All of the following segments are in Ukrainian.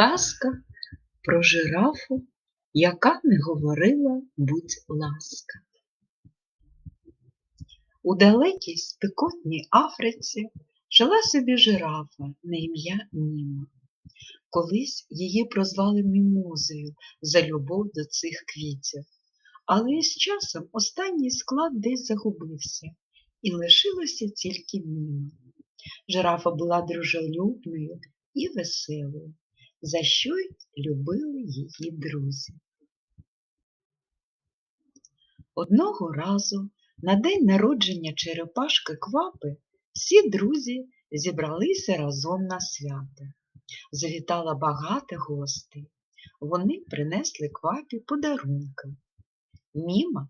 Казка про жирафу, яка не говорила будь ласка. У далекій спекотній Африці жила собі жирафа на ім'я Німа. Колись її прозвали мімозою за любов до цих квітів. Але із часом останній склад десь загубився, і лишилося тільки Німа. Жирафа була дружелюбною і веселою, за що й любили її друзі. Одного разу на день народження черепашки Квапи всі друзі зібралися разом на свято. Завітало багато гостей. Вони принесли квапі подарунки. Міма,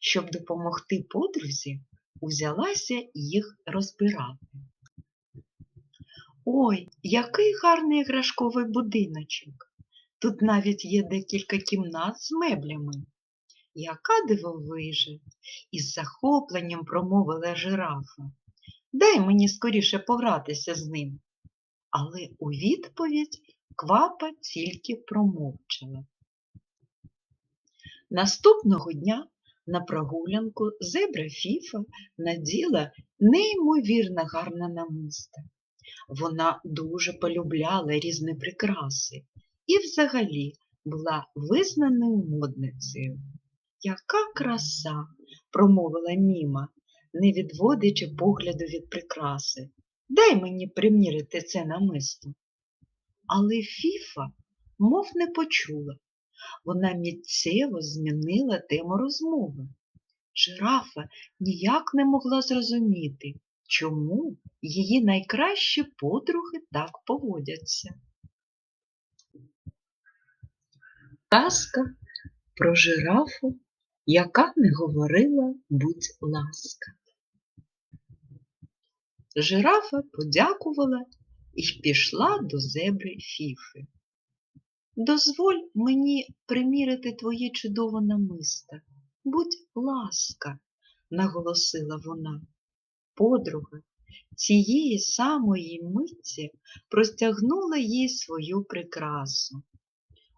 щоб допомогти подрузі, узялася їх розбирати. Ой, який гарний іграшковий будиночок. Тут навіть є декілька кімнат з меблями. Яка дивовижа, із захопленням промовила жирафа. Дай мені скоріше погратися з ним. Але у відповідь квапа тільки промовчала. Наступного дня на прогулянку зебра Фіфа наділа неймовірно гарне намисто. Вона дуже полюбляла різні прикраси і взагалі була визнаною модницею. Яка краса, промовила Міма, не відводячи погляду від прикраси. Дай мені примірити це намисто. Але Фіфа мов не почула. Вона міцево змінила тему розмови. Жирафа ніяк не могла зрозуміти, чому її найкращі подруги так поводяться. Казка про жирафу, яка не говорила будь ласка. Жирафа подякувала і пішла до зебри Фіфи. Дозволь мені примірити твоє чудове намисто. Будь ласка, наголосила вона. Подруга цієї самої митці простягнула їй свою прикрасу.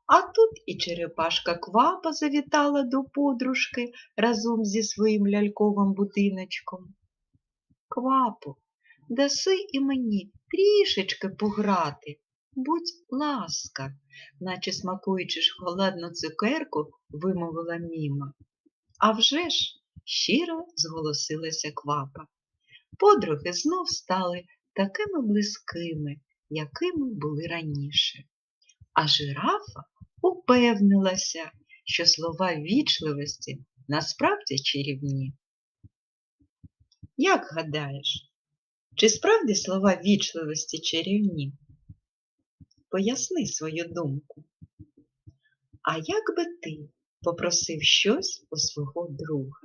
А тут і черепашка квапа завітала до подружки разом зі своїм ляльковим будиночком. Квапу, даси і мені трішечки пограти, будь ласка, наче смакуючи шоколадну цукерку, вимовила міма. «А вже ж!» – щиро зголосилася квапа. Подруги знов стали такими близькими, якими були раніше. А жирафа упевнилася, що слова вічливості насправді чарівні. Як гадаєш, чи справді слова вічливості чарівні? Поясни свою думку. А як би ти попросив щось у свого друга?